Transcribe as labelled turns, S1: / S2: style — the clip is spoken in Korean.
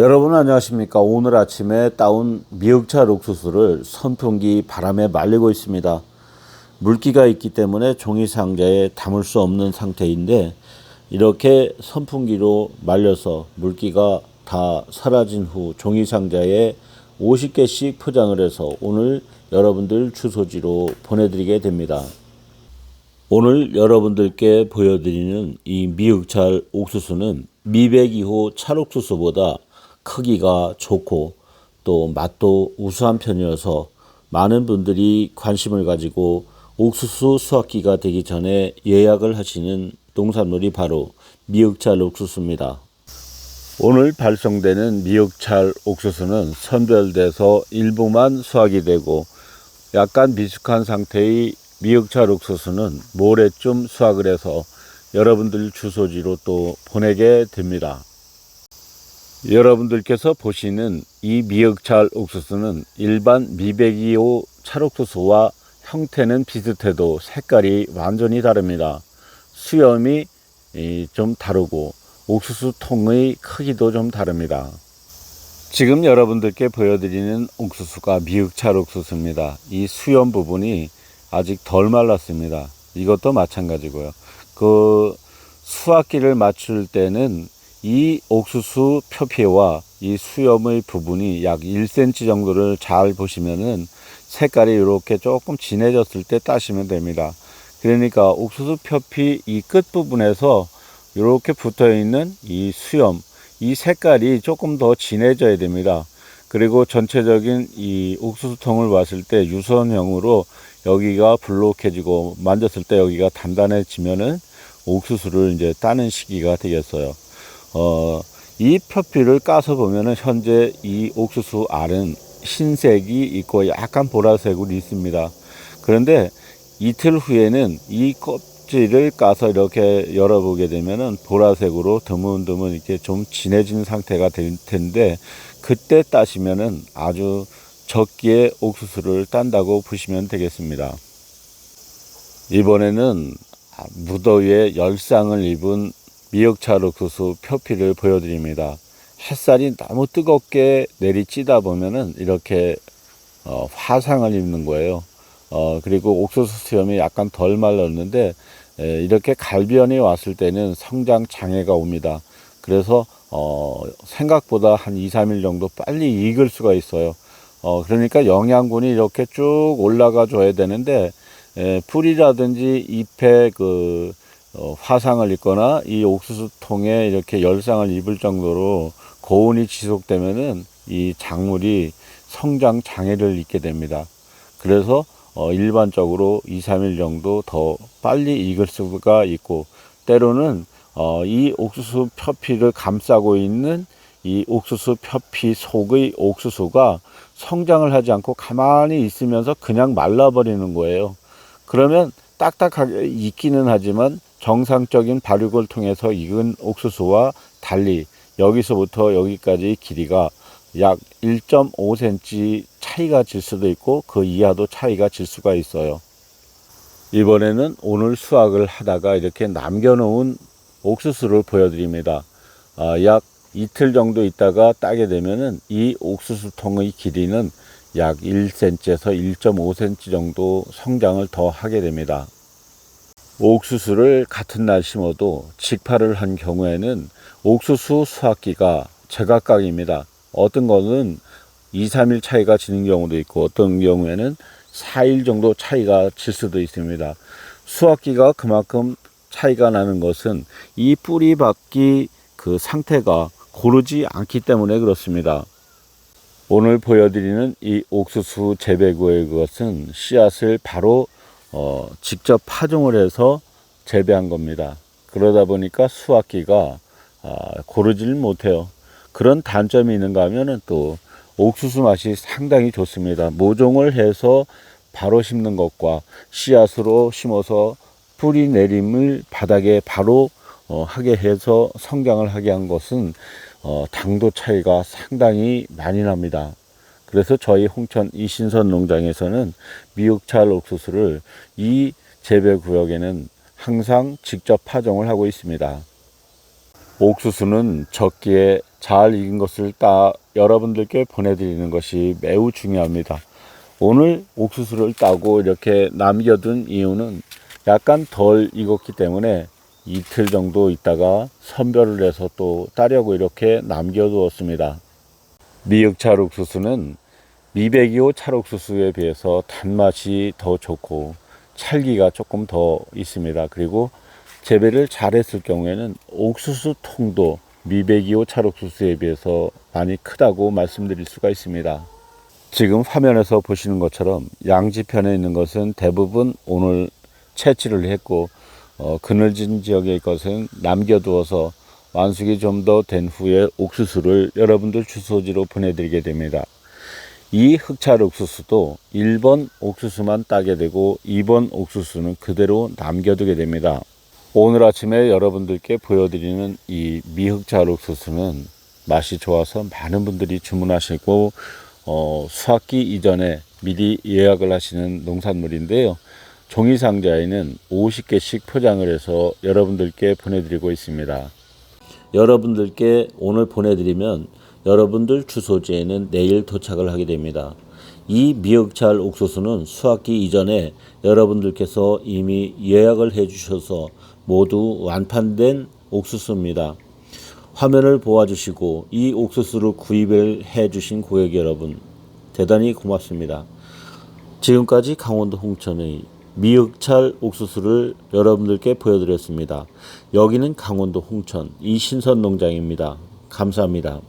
S1: 여러분 안녕하십니까? 오늘 아침에 따온 미역차 옥수수를 선풍기 바람에 말리고 있습니다. 물기가 있기 때문에 종이 상자에 담을 수 없는 상태인데 이렇게 선풍기로 말려서 물기가 다 사라진 후 종이 상자에 50개씩 포장을 해서 오늘 여러분들 주소지로 보내드리게 됩니다. 오늘 여러분들께 보여드리는 이 미역찰 옥수수는 미백이호 찰옥수수보다 크기가 좋고 또 맛도 우수한 편이어서 많은 분들이 관심을 가지고 옥수수 수확기가 되기 전에 예약을 하시는 농산물이 바로 미역찰 옥수수입니다. 오늘 발송되는 미역찰 옥수수는 선별돼서 일부만 수확이 되고 약간 미숙한 상태의 미역찰 옥수수는 모레쯤 수확을 해서 여러분들 주소지로 또 보내게 됩니다. 여러분들께서 보시는 이 미역찰 옥수수는 일반 미백이오 찰옥수수와 형태는 비슷해도 색깔이 완전히 다릅니다. 수염이 이, 좀 다르고 옥수수 통의 크기도 좀 다릅니다. 지금 여러분들께 보여드리는 옥수수가 미역찰 옥수수입니다. 이 수염 부분이 아직 덜 말랐습니다. 이것도 마찬가지고요. 그 수확기를 맞출 때는 이 옥수수 표피와 이 수염의 부분이 약 1cm 정도를 잘 보시면은 색깔이 이렇게 조금 진해졌을 때 따시면 됩니다. 그러니까 옥수수 표피 이 끝부분에서 이렇게 붙어 있는 이 수염, 이 색깔이 조금 더 진해져야 됩니다. 그리고 전체적인 이 옥수수통을 봤을 때 유선형으로 여기가 불룩해지고 만졌을 때 여기가 단단해지면은 옥수수를 이제 따는 시기가 되겠어요. 어, 이 표피를 까서 보면은 현재 이 옥수수 알은 흰색이 있고 약간 보라색으로 있습니다. 그런데 이틀 후에는 이 껍질을 까서 이렇게 열어보게 되면은 보라색으로 드문드문 이렇게 좀 진해진 상태가 될 텐데 그때 따시면은 아주 적기에 옥수수를 딴다고 보시면 되겠습니다. 이번에는 무더위에 열상을 입은 미역찰 옥수수 표피를 보여드립니다. 햇살이 너무 뜨겁게 내리찌다 보면은 이렇게 어, 화상을 입는 거예요. 어, 그리고 옥수수 수염이 약간 덜 말랐는데 에, 이렇게 갈변이 왔을 때는 성장 장애가 옵니다. 그래서 어, 생각보다 한 2, 3일 정도 빨리 익을 수가 있어요. 어, 그러니까 영양분이 이렇게 쭉 올라가 줘야 되는데 에, 풀이라든지 잎에 그 어, 화상을 입거나 이 옥수수 통에 이렇게 열상을 입을 정도로 고온이 지속되면은 이 작물이 성장 장애를 입게 됩니다. 그래서 어, 일반적으로 2, 3일 정도 더 빨리 익을 수가 있고 때로는 어, 이 옥수수 표피를 감싸고 있는 이 옥수수 표피 속의 옥수수가 성장을 하지 않고 가만히 있으면서 그냥 말라버리는 거예요. 그러면 딱딱하게 익기는 하지만 정상적인 발육을 통해서 익은 옥수수와 달리 여기서부터 여기까지 길이가 약 1.5cm 차이가 질 수도 있고 그 이하도 차이가 질 수가 있어요. 이번에는 오늘 수확을 하다가 이렇게 남겨놓은 옥수수를 보여드립니다. 아, 약 이틀 정도 있다가 따게 되면은 이 옥수수 통의 길이는 약 1cm에서 1.5cm 정도 성장을 더 하게 됩니다. 옥수수를 같은 날 심어도 직파를 한 경우에는 옥수수 수확기가 제각각입니다. 어떤 거는 2, 3일 차이가 지는 경우도 있고 어떤 경우에는 4일 정도 차이가 질 수도 있습니다. 수확기가 그만큼 차이가 나는 것은 이 뿌리 밖이 그 상태가 고르지 않기 때문에 그렇습니다. 오늘 보여드리는 이 옥수수 재배구의 것은 씨앗을 바로 어, 직접 파종을 해서 재배한 겁니다. 그러다 보니까 수확기가 아, 고르지를 못해요. 그런 단점이 있는가 하면은 또 옥수수 맛이 상당히 좋습니다. 모종을 해서 바로 심는 것과 씨앗으로 심어서 뿌리 내림을 바닥에 바로 어, 하게 해서 성장을 하게 한 것은 어, 당도 차이가 상당히 많이 납니다. 그래서 저희 홍천 이신선 농장에서는 미역찰 옥수수를 이 재배 구역에는 항상 직접 파종을 하고 있습니다. 옥수수는 적기에 잘 익은 것을 따 여러분들께 보내드리는 것이 매우 중요합니다. 오늘 옥수수를 따고 이렇게 남겨둔 이유는 약간 덜 익었기 때문에 이틀 정도 있다가 선별을 해서 또 따려고 이렇게 남겨두었습니다. 미역찰 옥수수는 미백이오 찰옥수수에 비해서 단맛이 더 좋고 찰기가 조금 더 있습니다. 그리고 재배를 잘했을 경우에는 옥수수 통도 미백이오 찰옥수수에 비해서 많이 크다고 말씀드릴 수가 있습니다. 지금 화면에서 보시는 것처럼 양지편에 있는 것은 대부분 오늘 채취를 했고 어, 그늘진 지역의 것은 남겨두어서 완숙이 좀 더 된 후에 옥수수를 여러분들 주소지로 보내드리게 됩니다. 이 흑찰 옥수수도 1번 옥수수만 따게 되고 2번 옥수수는 그대로 남겨두게 됩니다. 오늘 아침에 여러분들께 보여드리는 이 미흑찰 옥수수는 맛이 좋아서 많은 분들이 주문하시고 어, 수확기 이전에 미리 예약을 하시는 농산물인데요. 종이 상자에는 50개씩 포장을 해서 여러분들께 보내드리고 있습니다. 여러분들께 오늘 보내드리면 여러분들 주소지에는 내일 도착을 하게 됩니다. 이 미역찰 옥수수는 수확기 이전에 여러분들께서 이미 예약을 해 주셔서 모두 완판된 옥수수입니다. 화면을 보아주시고 이 옥수수를 구입을 해 주신 고객 여러분 대단히 고맙습니다. 지금까지 강원도 홍천의 미역찰 옥수수를 여러분들께 보여드렸습니다. 여기는 강원도 홍천 이신선 농장입니다. 감사합니다.